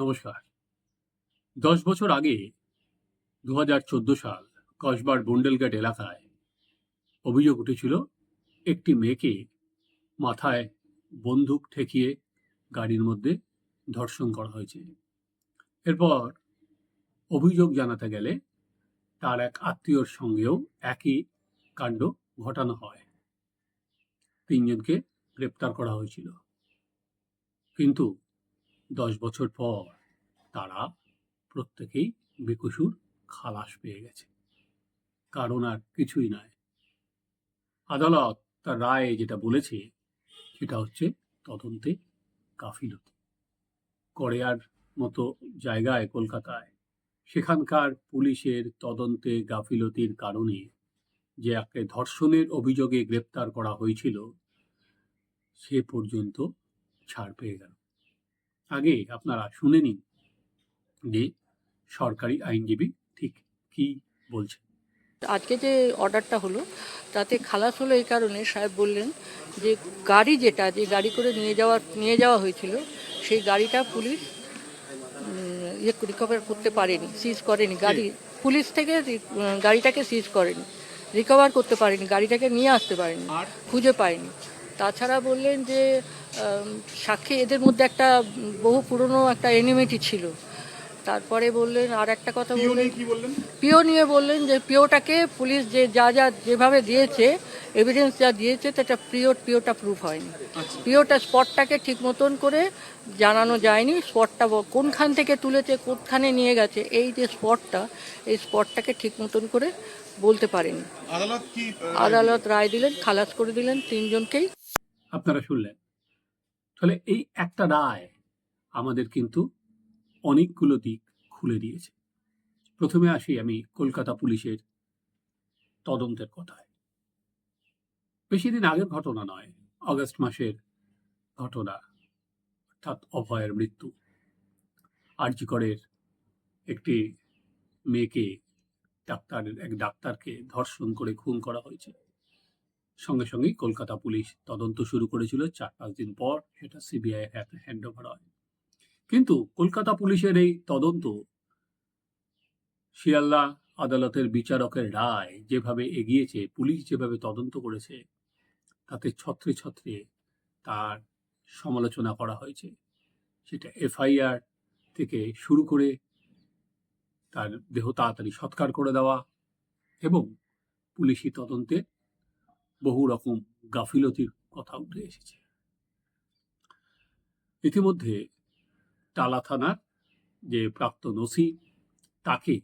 নমস্কার। দশ বছর আগে দু হাজার চোদ্দ সাল কসবার বন্ডেলঘাট এলাকায় অভিযোগ উঠেছিল, একটি মেয়েকে মাথায় বন্দুক ঠেকিয়ে গাড়ির মধ্যে ধর্ষণ করা হয়েছে। এরপর অভিযোগ জানাতে গেলে তার এক আত্মীয়র সঙ্গেও একই কাণ্ড ঘটানো হয়। তিনজনকে গ্রেপ্তার করা হয়েছিল। কিন্তু দশ বছর পর তারা প্রত্যেকেই বেকসুর খালাস পেয়ে গেছে। কারণ আর কিছুই নয়। আদালত তার রায়ে যেটা বলেছে, সেটা হচ্ছে তদন্তে গাফিলতি করেয়ার মতো জায়গায় কলকাতায় সেখানকার পুলিশের তদন্তে গাফিলতির কারণে যে একটা ধর্ষণের অভিযোগে গ্রেপ্তার করা হয়েছিল, সে পর্যন্ত ছাড় পেয়ে গেল। আগে আপনারা শুনে নিন যে সরকারি আইনজীবী ঠিক কি বলছে। আজকে যে অর্ডারটা হলো তাতে খালাস হলো এই কারণে সাহেব বললেন যে গাড়ি যেটা যে গাড়ি করে নিয়ে যাওয়া নিয়ে যাওয়া হয়েছিল সেই গাড়িটা পুলিশ ইয়ে রিকভার করতে পারেনি সিজ করেনি। গাড়ি পুলিশ থেকে গাড়িটাকে সিজ করেনি রিকভার করতে পারেনি গাড়িটাকে নিয়ে আসতে পারেনি খুঁজে পায়নি। তাছাড়া বললেন যে সাক্ষী এদের মধ্যে একটা বহু পুরনো একটা এনিমিটি ছিল। তারপরে বললেন আর একটা কথা বললেন। কি পিও নিয়ে বললেন যে পিওটাকে পুলিশ যে যা যা যেভাবে দিয়েছে এভিডেন্স যা দিয়েছে সেটা পিও পিওটা প্রুফ হয়নি। পিওটা স্পটটাকে ঠিক মতন করে জানানো যায়নি স্পটটা ব- কোনখান থেকে তুলেছে কোনখানে নিয়ে গেছে এই যে স্পটটা এই স্পটটাকে ঠিক মতন করে বলতে পারেনি। আদালত কি আহ, আদালত রায় দিলেন খালাস করে দিলেন তিনজনকেই। আপনারা শুনলেন তাহলে এই একটা রায় আমাদের কিন্তু অনেকগুলো দিক খুলে দিয়েছে। প্রথমে আসি আমি কলকাতা পুলিশের তদন্তের কথায়। বেশি দিন আগের ঘটনা নয়, আগস্ট মাসের ঘটনা, অর্থাৎ অভয়ের মৃত্যু। আরজিকরের একটি মেয়েকে ডাক্তারের, এক ডাক্তারকে ধর্ষণ করে খুন করা হয়েছে। সঙ্গে সঙ্গেই কলকাতা পুলিশ তদন্ত শুরু করেছিল। চার পাঁচ দিন পর সেটা সিবিআই হাতে হ্যান্ড ওভার হয়। কিন্তু কলকাতা পুলিশের এই তদন্ত শিয়ালদা আদালতের বিচারকের রায় যেভাবে এগিয়েছে, পুলিশ যেভাবে তদন্ত করেছে, তাতে ছত্রে ছত্রে তার সমালোচনা করা হয়েছে। সেটা এফআইআর থেকে শুরু করে তার দেহ তাড়াতাড়ি সৎকার করে দেওয়া এবং পুলিশি তদন্তে বহু রকম গাফিলতির কথা উঠে এসেছে। ইতিমধ্যে টালা থানার যে প্রাক্তন ওসি, তাকে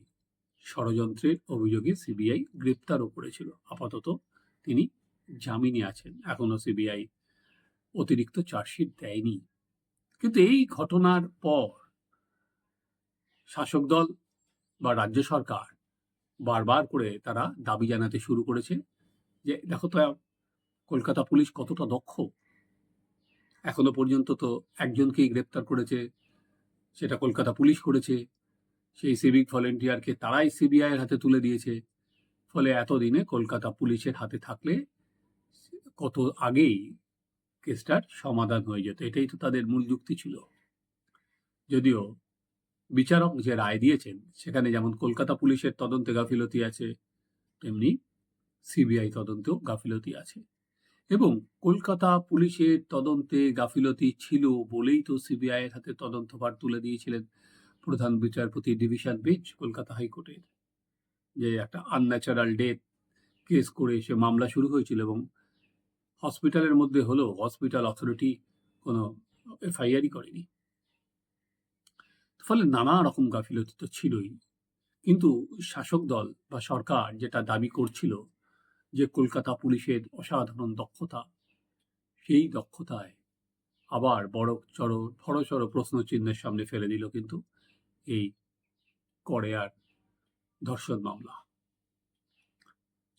ষড়যন্ত্রের অভিযোগে সিবিআই গ্রেপ্তারও করেছিল। আপাতত তিনি জামিনে আছেন। এখনও সিবিআই অতিরিক্ত চার্জশিট দেয়নি। কিন্তু এই ঘটনার পর শাসক দল বা রাজ্য সরকার বারবার করে তারা দাবি জানাতে শুরু করেছে। যে, দেখো তো, কলকাতা পুলিশ কতটা দক্ষ। এখনও পর্যন্ত তো একজনকেই গ্রেপ্তার করেছে। সেটা কলকাতা পুলিশ করেছে। সেই সিভিক ভলেন্টিয়ারকে তারাই সিবিআই এর হাতে তুলে দিয়েছে। ফলে এতদিনে কলকাতা পুলিশের হাতে থাকলে কত আগেই কেসটার সমাধান হয়ে যেত। এটাই তো তাদের মূল যুক্তি ছিল। যদিও বিচারক যে রায় দিয়েছেন, সেখানে যেমন কলকাতা পুলিশের তদন্তে গাফিলতি আছে, তেমনি সিবিআই তদন্তেও গাফিলতি আছে। এবং কলকাতা পুলিশের তদন্তে গাফিলতি ছিল বলেই তো সিবিআই এর হাতে তদন্তভার তুলে দিয়েছিলেন প্রধান বিচারপতি ডিভিশন বেঞ্চ কলকাতা হাইকোর্টের। যে একটা আনন্যাচারাল ডেথ কেস করে সে মামলা শুরু হয়েছিল এবং হসপিটালের মধ্যে হলেও হসপিটাল অথরিটি কোনো এফআইআরই করেনি। ফলে নানা রকম গাফিলতি তো ছিলই। কিন্তু শাসক দল বা সরকার যেটা দাবি করছিল যে কলকাতা পুলিশের অসাধারণ দক্ষতা, সেই দক্ষতায় আবার বড় চড় বড় চড় প্রশ্ন চিহ্নের সামনে ফেলে দিল কিন্তু এই করেয়ার ধর্ষণ মামলা।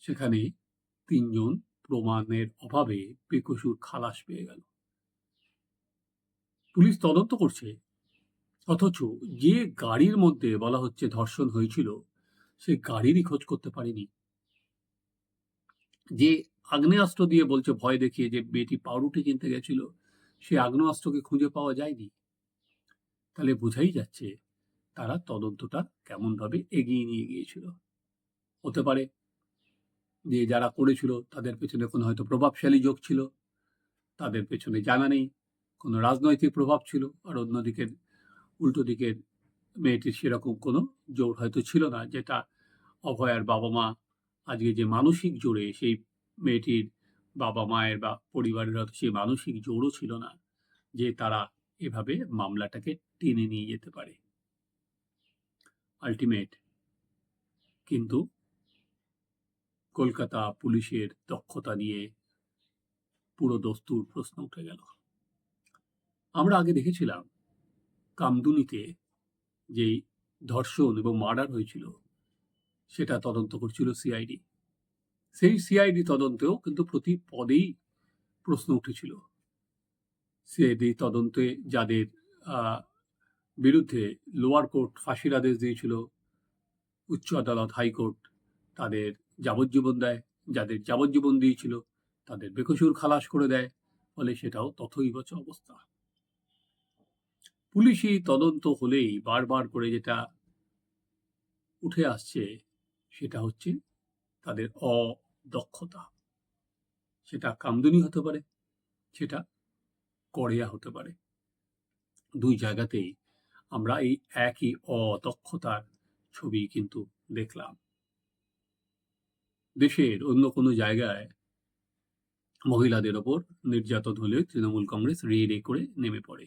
সেখানে তিনজন প্রমাণের অভাবে বেকসুর খালাস পেয়ে গেল। পুলিশ তদন্ত করছে, অথচ যে গাড়ির মধ্যে বলা হচ্ছে ধর্ষণ হয়েছিল, সে গাড়িরই খোঁজ করতে পারেনি। যে আগ্নেয়াস্ত্র দিয়ে বলছে, ভয় দেখিয়ে যে মেয়েটি পাউরুটি কিনতে গেছিল, সে আগ্নেয়াস্ত্রকে খুঁজে পাওয়া যায়নি। তাহলে বোঝাই যাচ্ছে তারা তদন্তটা কেমনভাবে এগিয়ে নিয়ে গিয়েছিল। হতে পারে যে যারা করেছিল, তাদের পেছনে কোনো হয়তো প্রভাবশালী যোগ ছিল, তাদের পেছনে জানা নেই, কোনো রাজনৈতিক প্রভাব ছিল, আর অন্যদিকে উল্টো দিকের মেয়েটির সেরকম কোনো জোর হয়তো ছিল না, যেটা অভয়ার বাবা মা আজকে যে মানসিক জোরে সেই মেয়েটির বাবা মায়ের বা পরিবারের হয়তো সেই মানসিক জোরও ছিল না যে তারা এভাবে মামলাটাকে টেনে নিয়ে যেতে পারে। আলটিমেট কিন্তু কলকাতা পুলিশের দক্ষতা নিয়ে পুরো দস্তুর প্রশ্ন উঠে গেল। আমরা আগে দেখেছিলাম কামদুনিতে যেই ধর্ষণ এবং মার্ডার হয়েছিল সেটা তদন্ত করছিল সিআইডি সেই সিআইডি তদন্তেও কিন্তু প্রতি পদেই প্রশ্ন উঠেছিল। সিআইডি তদন্তে যাদের বিরুদ্ধে লোয়ার কোর্ট ফাঁসির আদেশ দিয়েছিল, উচ্চ আদালত হাইকোর্ট তাদের যাবজ্জীবন দেয়, যাদের যাবজ্জীবন দিয়েছিল, তাদের বেকসুর খালাস করে দেয়, ফলে সেটাও তথৈবচ অবস্থা। পুলিশি তদন্ত হলেই বারবার করে যেটা উঠে আসছে সেটা হচ্ছে তাদের অদক্ষতা। সেটা কামদুনি হতে পারে, সেটা করেয়া হতে পারে। দুই জায়গাতেই আমরা এই একই অদক্ষতার ছবি কিন্তু দেখলাম। দেশের অন্য কোনো জায়গায় মহিলাদের ওপর নির্যাতন হলে তৃণমূল কংগ্রেস রে রে করে নেমে পড়ে।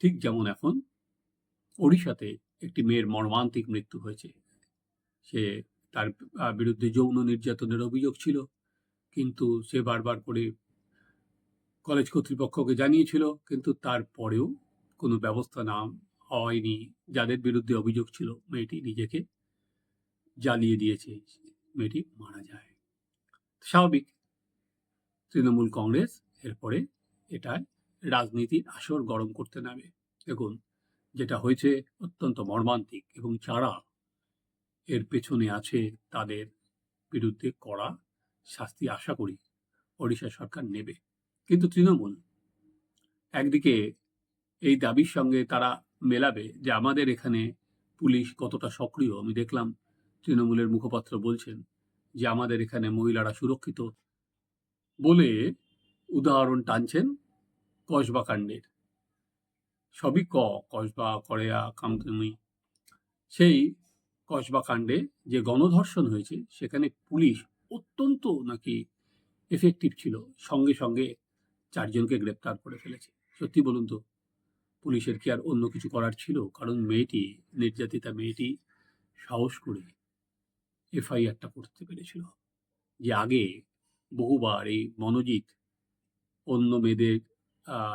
ঠিক যেমন এখন ওড়িশাতে একটি মেয়ের মর্মান্তিক মৃত্যু হয়েছে। সে তার বিরুদ্ধে যৌন নির্যাতনের অভিযোগ ছিল। কিন্তু সে বারবার করে কলেজ কর্তৃপক্ষকে জানিয়েছিল, কিন্তু তারপরেও কোনো ব্যবস্থা না হয়নি যাদের বিরুদ্ধে অভিযোগ ছিল। মেয়েটি নিজেকে জ্বালিয়ে দিয়েছে। মেয়েটি মারা যায়। স্বাভাবিক। তৃণমূল কংগ্রেস এরপরে এটায় রাজনীতির আসর গরম করতে নামে। দেখুন, যেটা হয়েছে অত্যন্ত মর্মান্তিক এবং যারা এর পেছনে আছে তাদের বিরুদ্ধে কড়া শাস্তি আশা করি ওড়িশা সরকার নেবে। কিন্তু তৃণমূল, একদিকে এই দাবির সঙ্গে তারা মেলাবে যে আমাদের এখানে পুলিশ কতটা সক্রিয়। আমি দেখলাম তৃণমূলের মুখপাত্র বলছেন যে আমাদের এখানে মহিলারা সুরক্ষিত বলে উদাহরণ টানছেন কসবা কাণ্ডের। সবই ক, কসবা করেয়া কামদুনি, সেই কসবা কাণ্ডে যে গণধর্ষণ হয়েছে, সেখানে পুলিশ অত্যন্ত নাকি এফেক্টিভ ছিল। সঙ্গে সঙ্গে চারজনকে গ্রেপ্তার করে ফেলেছে। সত্যি বলুন তো, পুলিশের কি আর অন্য কিছু করার ছিল? কারণ মেয়েটি, নির্যাতিতা মেয়েটি সাহস করে এফআইআরটা করতে পেরেছিল। যে আগে বহুবার এই মনোজিৎ অন্য মেয়েদের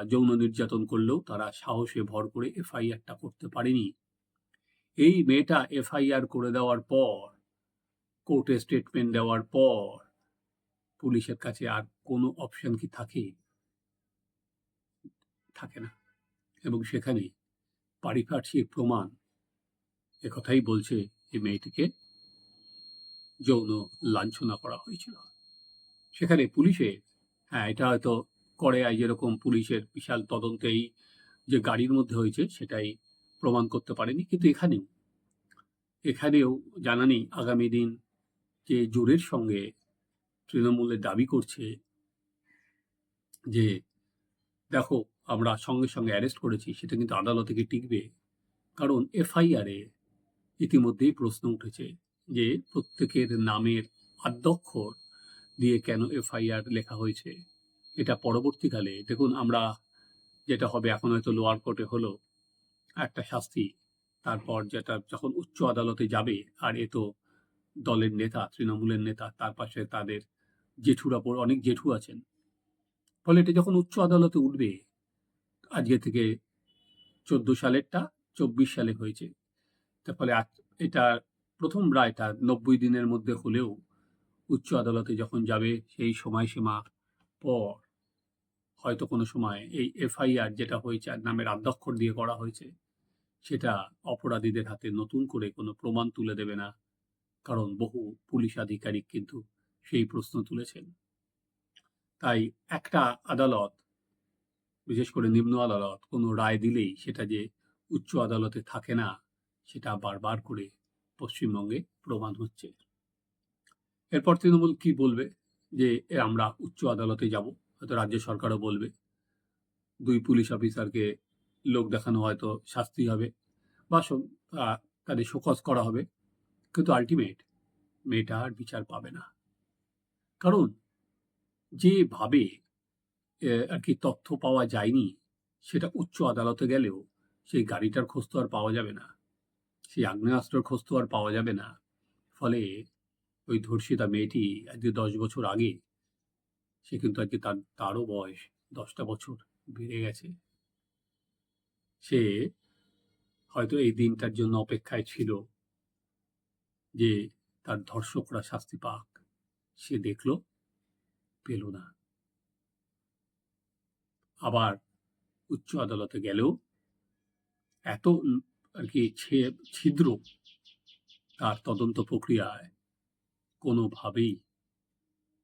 যৌন নির্যাতন করলেও তারা সাহসে ভর করে এফআইআরটা করতে পারেনি। এই মেয়েটা এফআইআর করে দেওয়ার পর, কোর্টে স্টেটমেন্ট দেওয়ার পর, পুলিশের কাছে আর কোনো অপশন কি থাকে? থাকে না। এবং সেখানে পারিপার্শ্বিক প্রমাণ একথাই বলছে এই মেয়েটিকে যৌন লাঞ্ছনা করা হয়েছিল। সেখানে পুলিশে হ্যাঁ এটা হয়তো করে যেরকম পুলিশের বিশাল তদন্তেই যে গাড়ির মধ্যে হয়েছে, সেটাই প্রমাণ করতে পারেনি, কিন্তু এখানেও। এখানেও জানা নেই আগামী দিন যে জোরের সঙ্গে তৃণমূলের দাবি করছে যে, দেখো, আমরা সঙ্গে সঙ্গে অ্যারেস্ট করেছি, সেটা কিন্তু আদালতে কি টিকবে। কারণ এফআইআরে ইতিমধ্যেই প্রশ্ন উঠেছে যে, প্রত্যেকের নামের আদ্যক্ষর দিয়ে কেন এফআইআর লেখা হয়েছে? এটা পরবর্তীকালে, দেখুন, আমরা যেটা হবে, এখন হয়তো লোয়ার কোর্টে হলো। একটা শাস্তি। তারপর যেটা যখন উচ্চ আদালতে যাবে, আর এ তো দলের নেতা, তৃণমূলের নেতা, তার পাশে তাদের জেঠুরা পর অনেক জেঠু আছেন। ফলে এটা যখন উচ্চ আদালতে উঠবে, আজকে থেকে চোদ্দ সালেরটা চব্বিশ সালে হয়েছে। তার ফলে এটা প্রথম রায়টা নব্বই দিনের মধ্যে হলেও উচ্চ আদালতে যখন যাবে, সেই সময়সীমা পর হয়তো কোনো সময় এই এফআইআর যেটা হয়েছে নামের আদ্যক্ষর দিয়ে করা হয়েছে সেটা অপরাধীদের হাতে নতুন করে কোনো প্রমাণ তুলে দেবে না, কারণ বহু পুলিশ আধিকারিক কিন্তু সেই প্রশ্ন তুলেছেন। তাই একটা আদালত, বিশেষ করে নিম্ন আদালত, কোনো রায় দিলেই সেটা যে উচ্চ আদালতে থাকে না, সেটা বারবার করে পশ্চিমবঙ্গে প্রমাণ হচ্ছে। এরপর তৃণমূল কি বলবে? যে আমরা উচ্চ আদালতে যাব হয়তো রাজ্য সরকারও বলবে। দুই পুলিশ অফিসারকে লোক দেখানো হয়তো শাস্তি হবে বা তাদের শোকজ করা হবে। কিন্তু আলটিমেট মেয়েটা আর বিচার পাবে না। কারণ যেভাবে আর কি তথ্য পাওয়া যায়নি, সেটা উচ্চ আদালতে গেলেও সেই গাড়িটার খোঁজ তো আর পাওয়া যাবে না। সেই আগ্নেয়াস্ত্রের খোঁজ তো আর পাওয়া যাবে না। ফলে ওই ধর্ষিতা মেয়েটি আজকে দশ বছর আগে, সে কিন্তু আজকে তার, তারও বয়স দশটা বছর বেড়ে গেছে। সে হয়তো এই দিনটার জন্য অপেক্ষায় ছিল যে তার ধর্ষকরা শাস্তি পাক। সে দেখল, পেল না। আবার উচ্চ আদালতে গেলেও এত আর কি ছিদ্র তার তদন্ত প্রক্রিয়ায় কোনোভাবেই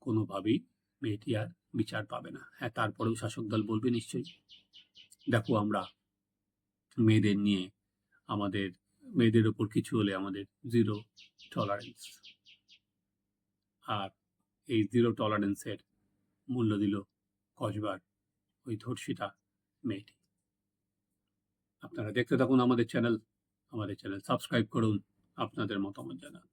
কোনোভাবেই মেয়েটি আর বিচার পাবে না। হ্যাঁ তারপরেও শাসক দল বলবে নিশ্চয়ই, দেখো আমরা মেয়েদের নিয়ে আমাদের, মেয়েদের ওপর কিছু হলে আমাদের জিরো টলারেন্স আর এই জিরো টলারেন্সের মূল্য দিল কসবার ওই ধর্ষিতা মেয়েটি। আপনারা দেখতে থাকুন আমাদের চ্যানেল আমাদের চ্যানেল সাবস্ক্রাইব করুন, আপনাদের মতামত জানান।